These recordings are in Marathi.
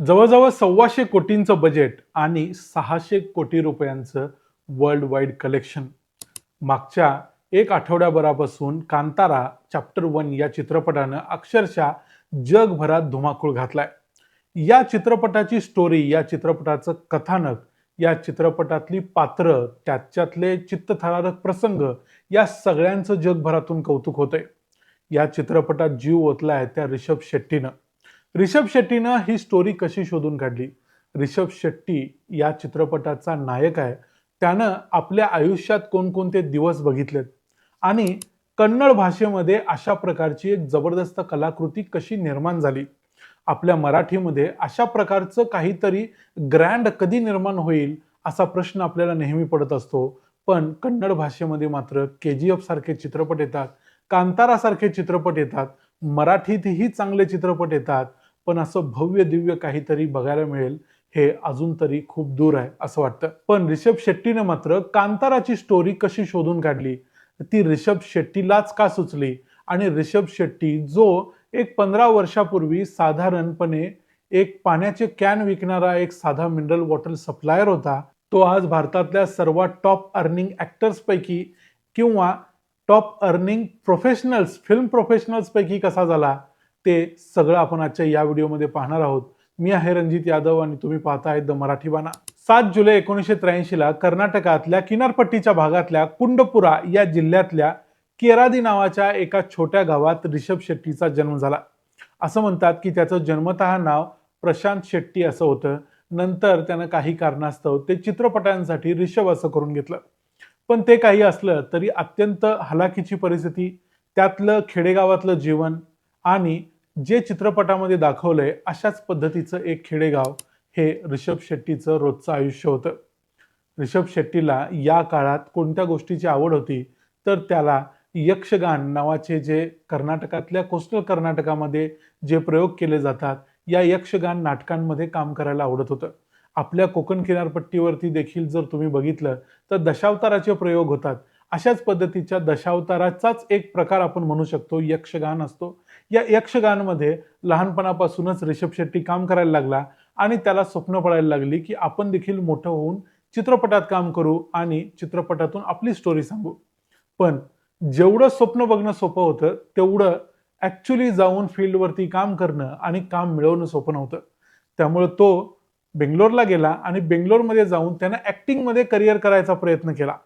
जवळजवळ सव्वाशे कोटींचं बजेट आणि सहाशे कोटी रुपयांचं वर्ल्ड वाईड कलेक्शन मागच्या एक आठवड्याभरापासून कांतारा चॅप्टर वन या चित्रपटानं अक्षरशः जगभरात धुमाकूळ घातलाय. या चित्रपटाची स्टोरी या चित्रपटाचं कथानक या चित्रपटातली पात्र त्याच्यातले चित्तथरारक प्रसंग या सगळ्यांचं जगभरातून कौतुक होतंय. या चित्रपटात जीव ओतलाय त्या रिषभ शेट्टीनं. रिषभ शेट्टीनं ही स्टोरी कशी शोधून काढली? रिषभ शेट्टी या चित्रपटाचा नायक आहे. त्यानं आपल्या आयुष्यात कोणकोणते दिवस बघितलेत? आणि कन्नड भाषेमध्ये अशा प्रकारची एक जबरदस्त कलाकृती कशी निर्माण झाली? आपल्या मराठीमध्ये अशा प्रकारचं काहीतरी ग्रँड कधी निर्माण होईल असा प्रश्न आपल्याला नेहमी पडत असतो. पण कन्नड भाषेमध्ये मात्र के जी एफ सारखे चित्रपट येतात कांतारासारखे चित्रपट येतात मराठीतही चांगले चित्रपट येतात पण असं भव्य दिव्य काहीतरी बघायला मिळेल हे अजून तरी खूप दूर आहे असं वाटतं. पण रिषभ शेट्टीनं मात्र कांताराची स्टोरी कशी शोधून काढली? ती रिषभ शेट्टीलाच का सुचली? आणि रिषभ शेट्टी जो एक पंधरा वर्षापूर्वी साधारणपणे एक पाण्याचे कॅन विकणारा एक साधा मिनरल वॉटर सप्लायर होता तो आज भारतातल्या सर्वात टॉप अर्निंग ॲक्टर्सपैकी किंवा टॉप अर्निंग प्रोफेशनल्स फिल्म प्रोफेशनल्सपैकी कसा झाला? ते सगळं आपण आजच्या या व्हिडिओमध्ये पाहणार आहोत. मी आहे रणजित यादव आणि तुम्ही पाहताय द मराठी बाणा. सात जुलै एकोणीसशे त्र्याऐंशीला कर्नाटकातल्या किनारपट्टीच्या भागातल्या कुंडपुरा या जिल्ह्यातल्या केरादी नावाच्या एका छोट्या गावात रिषभ शेट्टीचा जन्म झाला. असं म्हणतात की त्याचं जन्मतः नाव प्रशांत शेट्टी असं होतं. नंतर त्यानं काही कारणास्तव ते चित्रपटांसाठी रिषभ असं करून घेतलं. पण ते काही असलं तरी अत्यंत हलाखीची परिस्थिती त्यातलं खेडेगावातलं जीवन आणि जे चित्रपटामध्ये दाखवलंय अशाच पद्धतीचं एक खेडेगाव हे ऋषभ शेट्टीचं रोजचं आयुष्य होतं. रिषभ शेट्टीला या काळात कोणत्या गोष्टीची आवड होती? तर त्याला यक्षगान नावाचे जे कर्नाटकातल्या कोस्टल कर्नाटकामध्ये जे प्रयोग केले जातात या यक्षगान नाटकांमध्ये काम करायला आवडत होतं. आपल्या कोकण किनारपट्टीवरती देखील जर तुम्ही बघितलं तर दशावताराचे प्रयोग होतात. अशाच पद्धतीच्या दशावताराचाच एक प्रकार आपण म्हणू शकतो. यक्षगान असतो. या यक्षगानमध्ये लहानपणापासूनच रिषभ शेट्टी काम करायला लागला आणि त्याला स्वप्न पडायला लागली की आपण देखील मोठं होऊन चित्रपटात काम करू आणि चित्रपटातून आपली स्टोरी सांगू. पण जेवढं स्वप्न बघणं सोपं होतं तेवढं ॲक्च्युली जाऊन फील्डवरती काम करणं आणि काम मिळवणं सोपं नव्हतं. त्यामुळे तो बेंगलोरला गेला आणि बेंगलोरमध्ये जाऊन त्यानं ॲक्टिंगमध्ये करिअर करायचा प्रयत्न केला.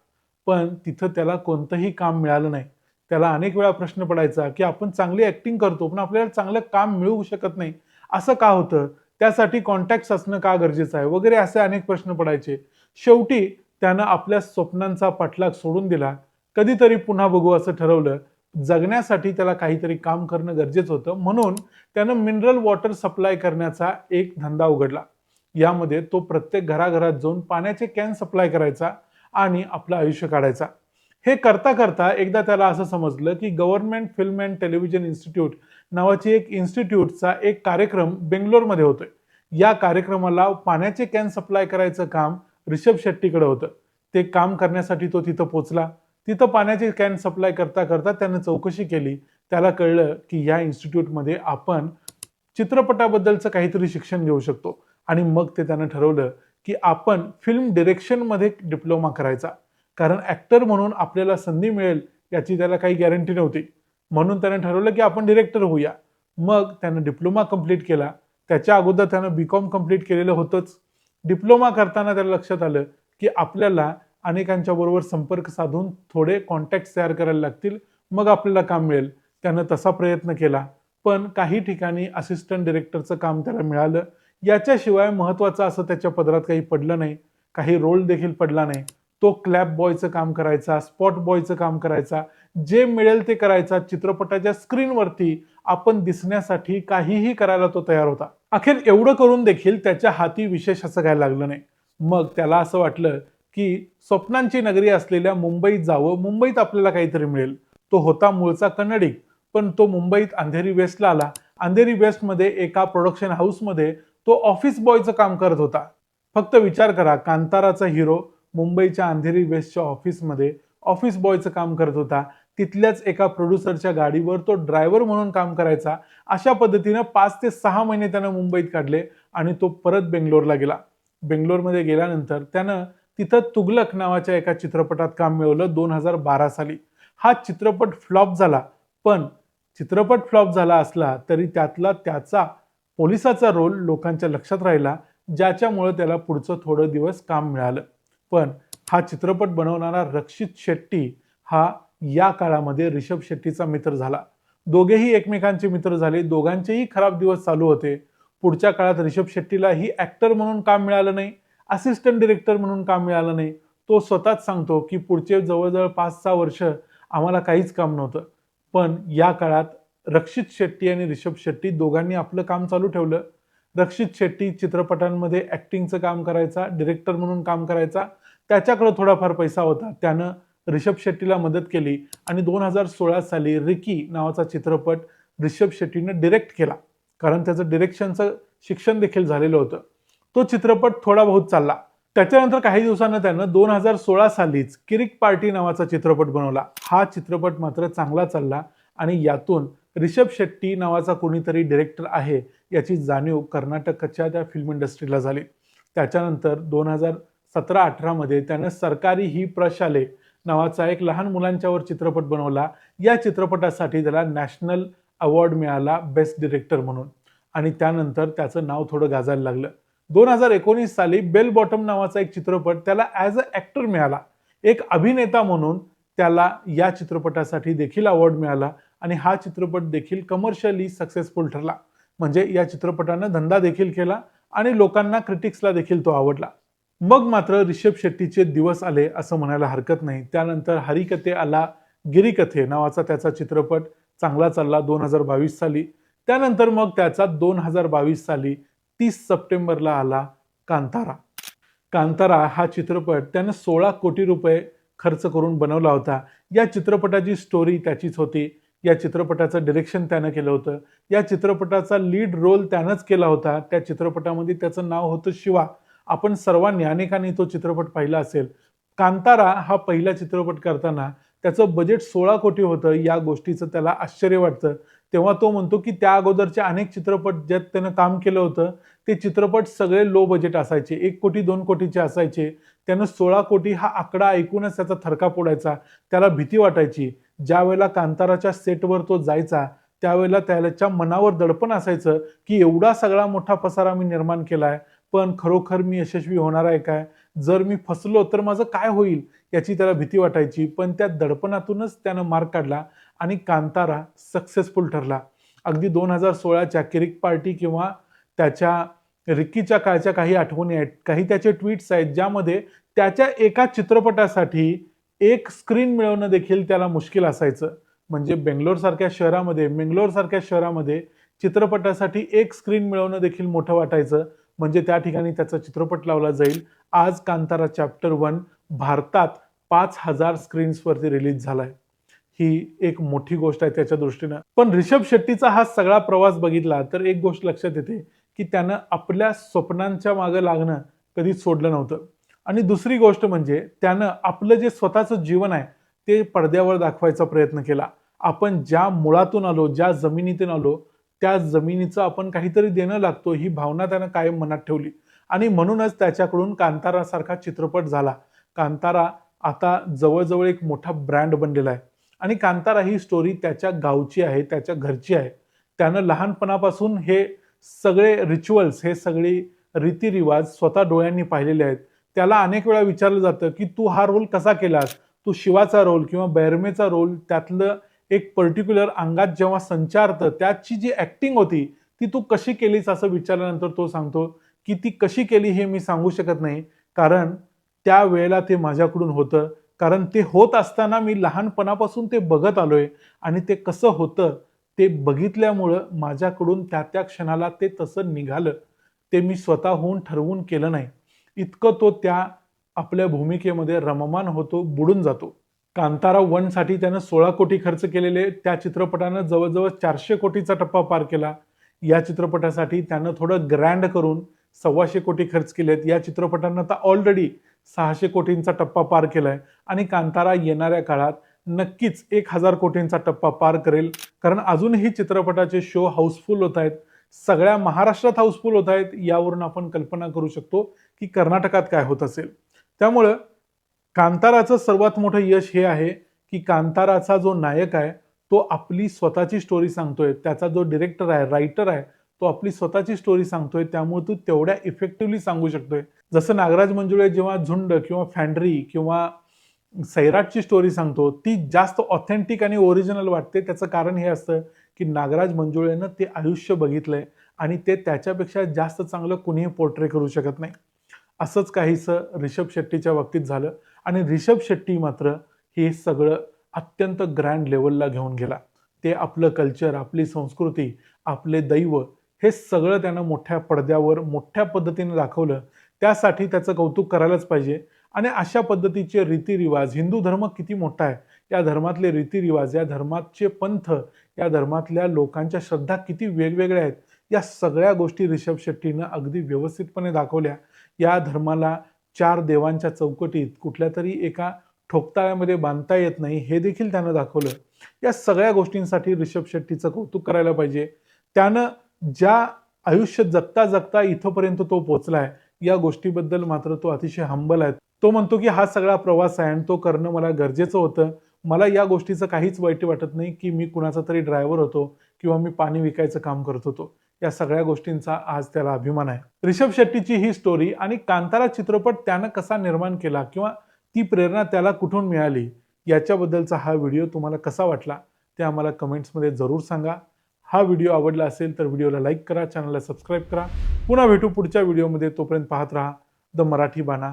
पण तिथं त्याला कोणतंही काम मिळालं नाही. त्याला अनेक वेळा प्रश्न पडायचा की आपण चांगली ॲक्टिंग करतो पण आपल्याला चांगलं काम मिळू शकत नाही. असं का होतं? त्यासाठी कॉन्टॅक्ट असणं का गरजेचं आहे? वगैरे असे अनेक प्रश्न पडायचे. शेवटी त्यानं आपल्या स्वप्नांचा पाठलाग सोडून दिला. कधीतरी पुन्हा बघू असं ठरवलं. जगण्यासाठी त्याला काहीतरी काम करणं गरजेचं होतं. म्हणून त्यानं मिनरल वॉटर सप्लाय करण्याचा एक धंदा उघडला. यामध्ये तो प्रत्येक घराघरात जाऊन पाण्याचे कॅन सप्लाय करायचा. आणि आपलं आयुष्य काढायचा. हे करता करता एकदा त्याला असं समजलं की government film and television institute नावाची एक इन्स्टिट्यूटचा एक कार्यक्रम बेंगलोरमध्ये होतोय. या कार्यक्रमाला पाण्याचे कॅन सप्लाय करायचं काम रिषभ शेट्टीकडे होतं. ते काम करण्यासाठी तो तिथं पोचला. तिथं पाण्याचे कॅन सप्लाय करता करता त्यानं चौकशी केली. त्याला कळलं की या इन्स्टिट्यूटमध्ये आपण चित्रपटाबद्दलचं काहीतरी शिक्षण घेऊ शकतो. आणि मग ते त्यानं ठरवलं की आपण फिल्म डिरेक्शनमध्ये डिप्लोमा करायचा. कारण ॲक्टर म्हणून आपल्याला संधी मिळेल याची त्याला काही गॅरंटी नव्हती. म्हणून त्यानं ठरवलं की आपण डिरेक्टर होऊया. मग त्यानं डिप्लोमा कंप्लीट केला. त्याच्या अगोदर त्यानं बी कॉम कंप्लीट केलेलं होतंच. डिप्लोमा करताना त्याला लक्षात आलं की आपल्याला अनेकांच्या बरोबर संपर्क साधून थोडे कॉन्टॅक्ट तयार करायला लागतील. मग आपल्याला काम मिळेल. त्यानं तसा प्रयत्न केला. पण काही ठिकाणी असिस्टंट डिरेक्टरचं काम त्याला मिळालं. याच्याशिवाय महत्त्वाचं असं त्याच्या पदरात काही पडलं नाही. काही रोल देखील पडला नाही. तो क्लॅप बॉयचं काम करायचा स्पॉट बॉयचं काम करायचा. जे मिळेल ते करायचा. चित्रपटाच्या स्क्रीनवरती आपण दिसण्यासाठी काहीही करायला तो तयार होता. अखेर एवढं करून देखील त्याच्या हाती विशेष असं काय लागलं नाही. मग त्याला असं वाटलं की स्वप्नांची नगरी असलेल्या मुंबईत जावं मुंबईत आपल्याला काहीतरी मिळेल. तो होता मूळचा कन्नडिक पण तो मुंबईत अंधेरी वेस्टला आला. अंधेरी वेस्टमध्ये एका प्रोडक्शन हाऊसमध्ये तो ऑफिस बॉयचं काम करत होता. फक्त विचार करा कांताराचा हिरो मुंबईच्या अंधेरी वेस्टच्या ऑफिसमध्ये ऑफिस बॉयचं काम करत होता. तिथल्याच एका प्रोड्युसरच्या गाडीवर तो ड्रायव्हर म्हणून काम करायचा. अशा पद्धतीनं पाच ते सहा महिने त्यानं मुंबईत काढले आणि तो परत बेंगलोरला गेला. बेंगलोरमध्ये गेल्यानंतर त्यानं तिथं तुगलक नावाच्या एका चित्रपटात काम मिळवलं दोन हजार बारा साली. हा चित्रपट फ्लॉप झाला. पण चित्रपट फ्लॉप झाला असला तरी त्यातला त्याचा पोलिसाचा रोल लोकांच्या लक्षात राहिला ज्याच्यामुळं त्याला पुढचं थोडं दिवस काम मिळालं. पण हा चित्रपट बनवणारा रक्षित शेट्टी हा या काळामध्ये रिषभ शेट्टीचा मित्र झाला. दोघेही एकमेकांचे मित्र झाले. दोघांचेही खराब दिवस चालू होते. पुढच्या काळात रिषभ शेट्टीला ही ऍक्टर म्हणून काम मिळालं नाही असिस्टंट डिरेक्टर म्हणून काम मिळालं नाही. तो स्वतःच सांगतो की पुढचे जवळजवळ पाच सहा वर्ष आम्हाला काहीच काम नव्हतं. पण या काळात रक्षित शेट्टी आणि रिषभ शेट्टी दोघांनी आपलं काम चालू ठेवलं. रक्षित शेट्टी चित्रपटांमध्ये ॲक्टिंगचं काम करायचा डिरेक्टर म्हणून काम करायचा. त्याच्याकडे थोडाफार पैसा होता. त्यानं रिषभ शेट्टीला मदत केली आणि दोन हजार सोळा साली रिकी नावाचा चित्रपट रिषभ शेट्टीनं डिरेक्ट केला. कारण त्याचं डिरेक्शनचं शिक्षण देखील झालेलं होतं. तो चित्रपट थोडा बहुत चालला. त्याच्यानंतर काही दिवसानं त्यानं दोन हजार सोळा सालीच किरिक पार्टी नावाचा चित्रपट बनवला. हा चित्रपट मात्र चांगला चालला आणि यातून रिषभ शेट्टी नावाचा कोणीतरी डिरेक्टर आहे याची जाणीव कर्नाटकच्या त्या फिल्म इंडस्ट्रीला झाली. त्याच्यानंतर दोन हजार सतरा अठरामध्ये त्यानं सरकारी ही प्रशाले नावाचा एक लहान मुलांच्यावर चित्रपट बनवला. या चित्रपटासाठी त्याला नॅशनल अवॉर्ड मिळाला बेस्ट डिरेक्टर म्हणून. आणि त्यानंतर त्याचं नाव थोडं गाजायला लागलं. दोन हजार एकोणीस साली बेल बॉटम नावाचा एक चित्रपट त्याला ॲज अ ॲक्टर मिळाला. एक अभिनेता म्हणून त्याला या चित्रपटासाठी देखील अवॉर्ड मिळाला. आणि हा चित्रपट देखील कमर्शियली सक्सेसफुल ठरला. म्हणजे या चित्रपटानं धंदा देखील केला आणि लोकांना क्रिटिक्सला देखील तो आवडला. मग मात्र रिषभ शेट्टीचे दिवस आले असं म्हणायला हरकत नाही. त्यानंतर हरिकथे आला गिरीकथे नावाचा त्याचा चित्रपट चांगला चालला दोन हजार बावीस साली. त्यानंतर मग त्याचा दोन हजार बावीस साली तीस सप्टेंबरला आला कांतारा. कांतारा हा चित्रपट त्यानं सोळा कोटी रुपये खर्च करून बनवला होता. या चित्रपटाची स्टोरी त्याचीच होती. या चित्रपटाचं डिरेक्शन त्यानं केलं होतं. या चित्रपटाचा लीड रोल त्यानंच केला होता. त्या चित्रपटामध्ये त्याचं नाव होतं शिवा. आपण सर्वांनी अनेकांनी तो चित्रपट पाहिला असेल. कांतारा हा पहिला चित्रपट करताना त्याचं बजेट सोळा कोटी होतं. या गोष्टीचं त्याला आश्चर्य वाटतं. तेव्हा तो म्हणतो की त्या अगोदरचे अनेक चित्रपट ज्यात त्यानं काम केलं होतं ते चित्रपट सगळे लो बजेट असायचे. एक कोटी दोन कोटीचे असायचे. त्यानं सोळा कोटी हा आकडा ऐकूनच त्याचा थरका पोडायचा त्याला भीती वाटायची. ज्या वेळेला कांताराच्या सेटवर तो जायचा त्यावेळेला त्याच्या मनावर दडपण असायचं की एवढा सगळा मोठा पसारा मी निर्माण केलाय पण खरोखर मी यशस्वी होणार आहे काय? जर मी फसलो तर माझं काय होईल याची त्याला भीती वाटायची पण त्या दडपणातूनच त्यानं मार्क काढला आणि कांतारा सक्सेसफुल ठरला. अगदी दोन हजार सोळाच्या किरिक पार्टी किंवा त्याच्या रिक्कीच्या काळच्या काही आठवणी आहेत काही त्याचे ट्विट्स आहेत ज्यामध्ये त्याच्या एका चित्रपटासाठी एक स्क्रीन मिळवणं देखील त्याला मुश्किल असायचं. म्हणजे बेंगलोर सारख्या शहरामध्ये मेंगलोरसारख्या शहरामध्ये चित्रपटासाठी एक स्क्रीन मिळवणं देखील मोठं वाटायचं. म्हणजे त्या ठिकाणी त्याचा चित्रपट लावला जाईल. आज कांतारा चॅप्टर वन भारतात पाच हजार स्क्रीन्सवरती रिलीज झालाय. ही एक मोठी गोष्ट आहे त्याच्या दृष्टीनं. पण रिषभ शेट्टीचा हा सगळा प्रवास बघितला तर एक गोष्ट लक्षात येते की त्यानं आपल्या स्वप्नांच्या मागं लागणं कधीच सोडलं नव्हतं. आणि दुसरी गोष्ट म्हणजे त्यानं आपलं जे स्वतःचं जीवन आहे ते पडद्यावर दाखवायचा प्रयत्न केला. आपण ज्या मुळातून आलो ज्या जमिनीतून आलो त्या जमिनीचं आपण काहीतरी देणं लागतो ही भावना त्यानं कायम मनात ठेवली. आणि म्हणूनच त्याच्याकडून कांतारासारखा चित्रपट झाला. कांतारा आता जवळजवळ एक मोठा ब्रँड बनलेला आहे. आणि कांतारा ही स्टोरी त्याच्या गावची आहे त्याच्या घरची आहे. त्यानं लहानपणापासून हे सगळे रिच्युअल्स हे सगळे रीतिरिवाज स्वतः डोळ्यांनी पाहिलेले आहेत. त्याला अनेक वेळा विचारलं जातं की तू हा रोल कसा केलास? तू शिवाचा रोल किंवा बैरमेचा रोल त्यातलं एक पर्टिक्युलर अंगात जेव्हा संचारतं त्याची जी ॲक्टिंग होती ती तू कशी केलीस असं विचारल्यानंतर तो सांगतो की ती कशी केली हे मी सांगू शकत नाही. कारण त्या वेळेला ते माझ्याकडून होतं. कारण ते होत असताना मी लहानपणापासून ते बघत आलोय आणि ते कसं होतं ते बघितल्यामुळं माझ्याकडून त्या त्या क्षणाला ते तसं निघालं. ते मी स्वतःहून ठरवून केलं नाही. इतकं तो त्या आपल्या भूमिकेमध्ये रममान होतो बुडून जातो. कांतारा वनसाठी त्यानं सोळा कोटी खर्च केलेले त्या चित्रपटानं जवळजवळ चारशे कोटीचा टप्पा पार केला. या चित्रपटासाठी त्यानं थोडं ग्रँड करून सव्वाशे कोटी खर्च केलेत. या चित्रपटानं तर ऑलरेडी सहाशे कोटींचा टप्पा पार केलाय. आणि कांतारा येणाऱ्या काळात नक्कीच एक हजार कोटींचा टप्पा पार करेल. कारण अजूनही चित्रपटाचे शो हाऊसफुल होत आहेत. सगळ्या महाराष्ट्रात हाऊसफुल होत आहेत यावरून आपण कल्पना करू शकतो की कर्नाटकात काय होत असेल. त्यामुळं कांताराचं सर्वात मोठं यश हे आहे की कांताराचा जो नायक आहे तो आपली स्वतःची स्टोरी सांगतोय. त्याचा जो डिरेक्टर आहे रायटर आहे तो आपली स्वतःची स्टोरी सांगतोय. त्यामुळे तू तेवढ्या इफेक्टिव्हली सांगू शकतोय. जसं नागराज मंजुळे जेव्हा झुंड किंवा फॅन्ड्री किंवा सैराटची स्टोरी सांगतो ती जास्त ऑथेंटिक आणि ओरिजिनल वाटते. त्याचं कारण हे असतं की नागराज मंजुळेनं ते आयुष्य बघितलंय आणि ते त्याच्यापेक्षा जास्त चांगलं कुणीही पोर्ट्रे करू शकत नाही. असंच काहीसं रिषभ शेट्टीच्या बाबतीत झालं आणि रिषभ शेट्टी मात्र हे सगळं अत्यंत ग्रँड लेवलला घेऊन गेला. ते आपलं कल्चर आपली संस्कृती आपले दैव हे सगळं त्यानं मोठ्या पडद्यावर मोठ्या पद्धतीने दाखवलं. त्यासाठी त्याचं कौतुक करायलाच पाहिजे. आणि अशा पद्धतीचे रीतिरिवाज हिंदू धर्म किती मोठा आहे? या धर्मातले रीतिरिवाज या धर्माचे पंथ या धर्मातल्या लोकांच्या श्रद्धा किती वेगवेगळ्या आहेत? या सगळ्या गोष्टी रिषभ शेट्टीनं अगदी व्यवस्थितपणे दाखवल्या. या धर्माला चार देवांच्या चौकटीत कुठल्या तरी एका ठोकताळ्यामध्ये बांधता येत नाही हे देखील त्यानं दाखवलं. या सगळ्या गोष्टींसाठी रिषभ शेट्टीचं कौतुक करायला पाहिजे. त्यानं ज्या आयुष्य जगता जगता इथंपर्यंत तो पोचला आहे या गोष्टीबद्दल मात्र तो अतिशय हंबल आहे. तो म्हणतो की हा सगळा प्रवास आहे आणि तो करणं मला गरजेचं होतं. मला या गोष्टीचं काहीच वाईट वाटत नाही की मी कुणाचा तरी ड्रायव्हर होतो किंवा मी पाणी विकायचं काम करत होतो. या सगळ्या गोष्टींचा आज त्याला अभिमान आहे. रिषभ शेट्टीची ही स्टोरी आणि कांतारा चित्रपट त्यानं कसा निर्माण केला किंवा ती प्रेरणा त्याला कुठून मिळाली याच्याबद्दलचा हा व्हिडिओ तुम्हाला कसा वाटला ते आम्हाला कमेंट्समध्ये जरूर सांगा. हा व्हिडिओ आवडला असेल तर व्हिडिओला लाईक करा चॅनलला सबस्क्राईब करा. पुन्हा भेटू पुढच्या व्हिडिओमध्ये तोपर्यंत पाहत राहा. द मराठी बाणा.